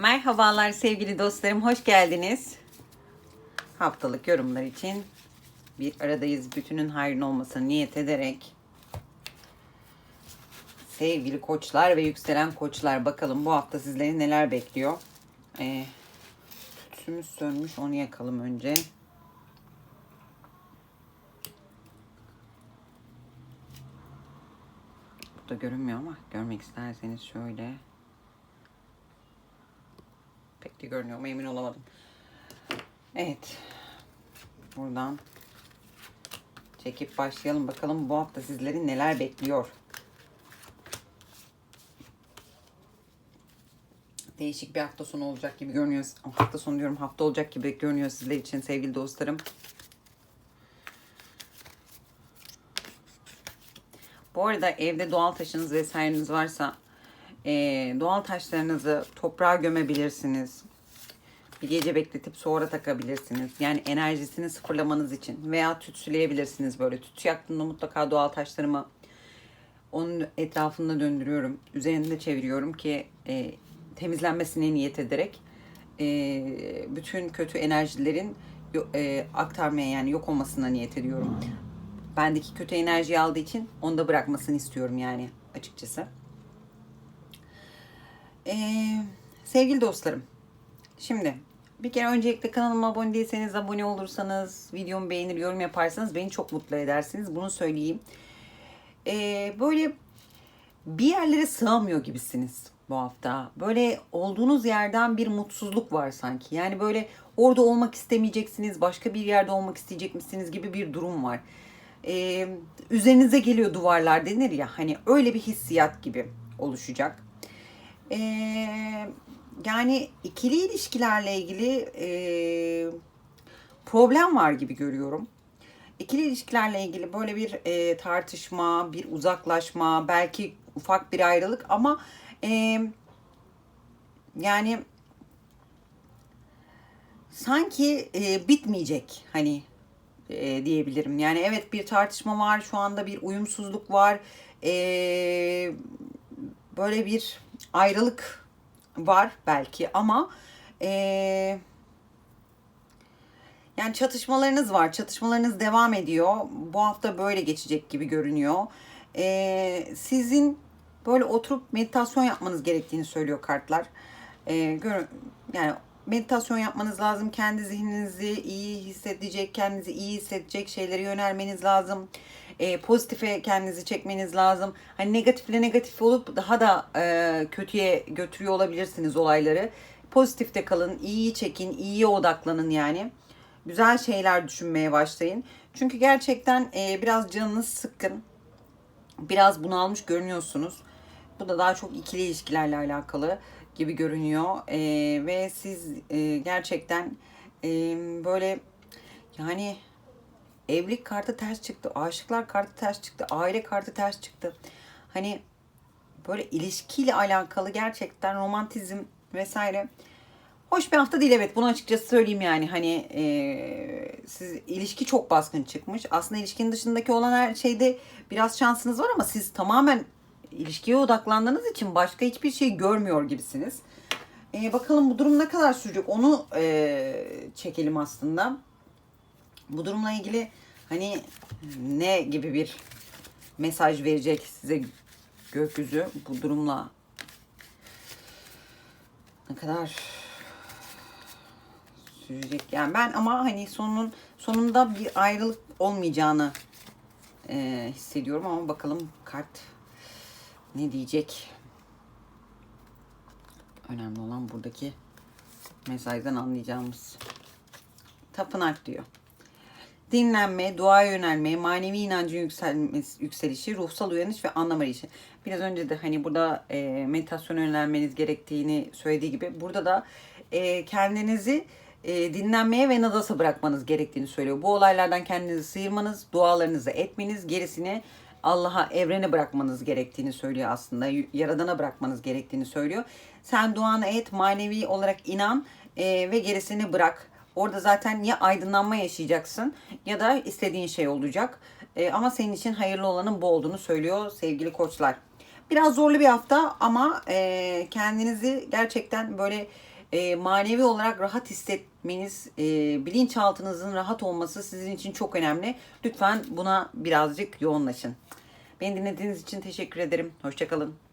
Merhabalar sevgili dostlarım, hoş geldiniz. Haftalık yorumlar için bir aradayız. Bütünün hayrın olmasını niyet ederek. Sevgili koçlar ve yükselen koçlar bakalım bu hafta sizleri neler bekliyor. Ee, tütsümüz sönmüş onu yakalım önce. Burada görünmüyor ama görmek isterseniz şöyle. Pek de görünüyor mu emin olamadım. Evet. Buradan çekip başlayalım. Bakalım bu hafta sizleri neler bekliyor. Değişik bir hafta sonu olacak gibi görünüyor. Hafta sonu diyorum hafta olacak gibi görünüyor sizler için sevgili dostlarım. Bu arada evde doğal taşınız vesaireniz varsa e, doğal taşlarınızı toprağa gömebilirsiniz. Bir gece bekletip sonra takabilirsiniz. Yani enerjisini sıfırlamanız için veya tütsüleyebilirsiniz böyle. Tütsü yaktığımda mutlaka doğal taşlarımı onun etrafında döndürüyorum. Üzerinde çeviriyorum ki e, temizlenmesine niyet ederek e, bütün kötü enerjilerin e, aktarmaya yani yok olmasına niyet ediyorum. Bendeki kötü enerjiyi aldığı için onu da bırakmasını istiyorum yani açıkçası. Ee, sevgili dostlarım, şimdi bir kere öncelikle kanalıma abone değilseniz abone olursanız, videomu beğenir, yorum yaparsanız beni çok mutlu edersiniz. Bunu söyleyeyim. Ee, böyle bir yerlere sığamıyor gibisiniz bu hafta. Böyle olduğunuz yerden bir mutsuzluk var sanki. Yani böyle orada olmak istemeyeceksiniz, başka bir yerde olmak isteyecek misiniz gibi bir durum var. Ee, üzerinize geliyor duvarlar denir ya hani öyle bir hissiyat gibi oluşacak. Ee, yani ikili ilişkilerle ilgili e, problem var gibi görüyorum. İkili ilişkilerle ilgili böyle bir e, tartışma, bir uzaklaşma, belki ufak bir ayrılık ama e, yani sanki e, bitmeyecek hani e, diyebilirim. Yani evet bir tartışma var, şu anda bir uyumsuzluk var, e, böyle bir ayrılık var belki ama e, yani çatışmalarınız var, çatışmalarınız devam ediyor. Bu hafta böyle geçecek gibi görünüyor. E, sizin böyle oturup meditasyon yapmanız gerektiğini söylüyor kartlar. E, gör, yani meditasyon yapmanız lazım. Kendi zihninizi iyi hissedecek, kendinizi iyi hissedecek şeylere yönelmeniz lazım. E, pozitife kendinizi çekmeniz lazım. Hani negatifle negatif olup daha da e, kötüye götürüyor olabilirsiniz olayları. Pozitifte kalın, iyiyi çekin, iyiye odaklanın yani. Güzel şeyler düşünmeye başlayın. Çünkü gerçekten e, biraz canınız sıkkın. Biraz bunalmış görünüyorsunuz. Bu da daha çok ikili ilişkilerle alakalı gibi görünüyor. E, ve siz e, gerçekten e, böyle yani evlilik kartı ters çıktı, aşıklar kartı ters çıktı, aile kartı ters çıktı. Hani böyle ilişkiyle alakalı gerçekten romantizm vesaire hoş bir hafta değil evet bunu açıkçası söyleyeyim yani hani e, siz ilişki çok baskın çıkmış. Aslında ilişkinin dışındaki olan her şeyde biraz şansınız var ama siz tamamen ilişkiye odaklandığınız için başka hiçbir şey görmüyor gibisiniz. E, bakalım bu durum ne kadar sürecek onu e, çekelim aslında. Bu durumla ilgili hani ne gibi bir mesaj verecek size gökyüzü bu durumla ne kadar sürecek yani ben ama hani sonun sonunda bir ayrılık olmayacağını e, hissediyorum ama bakalım kart ne diyecek önemli olan buradaki mesajdan anlayacağımız tapınak diyor dinlenme, duaya yönelme, manevi inancın yükselişi, ruhsal uyanış ve anlam arayışı. Biraz önce de hani burada e, meditasyona yönelmeniz gerektiğini söylediği gibi burada da e, kendinizi e, dinlenmeye ve nadasa bırakmanız gerektiğini söylüyor. Bu olaylardan kendinizi sıyırmanız, dualarınızı etmeniz, gerisini Allah'a, evrene bırakmanız gerektiğini söylüyor aslında. Yaradana bırakmanız gerektiğini söylüyor. Sen duanı et, manevi olarak inan e, ve gerisini bırak. Orada zaten ya aydınlanma yaşayacaksın ya da istediğin şey olacak. E, ama senin için hayırlı olanın bu olduğunu söylüyor sevgili koçlar. Biraz zorlu bir hafta ama e, kendinizi gerçekten böyle e, manevi olarak rahat hissetmeniz, e, bilinçaltınızın rahat olması sizin için çok önemli. Lütfen buna birazcık yoğunlaşın. Beni dinlediğiniz için teşekkür ederim. Hoşçakalın.